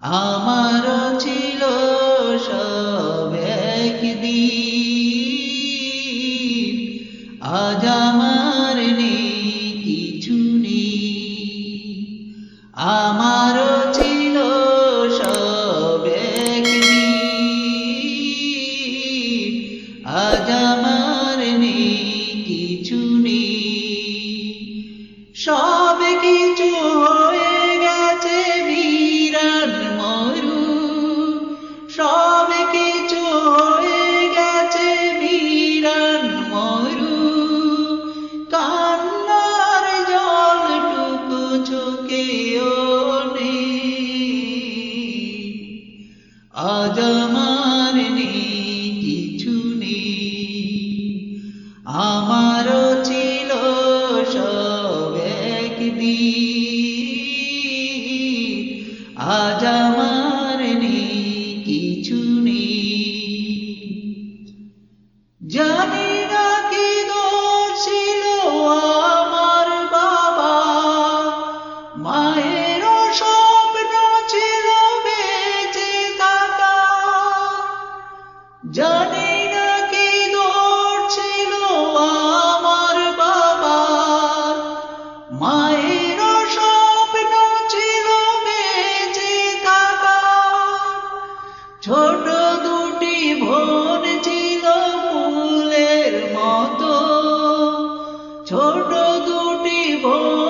আমার ছিল সব একদিন। আজ আমার নেই কিছু নেই। আমার ছিল সব একদিন। আজ আমার নেই কিছু নেই। সব কিছু জানি না কি ঘটছিল আমার বাবা মায়ের স্বপ্ন ছিল বেঁচে থাকার। ছোট দুটি ভোর ছিল ফুলের মতো। ছোট দুটি ভোর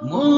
more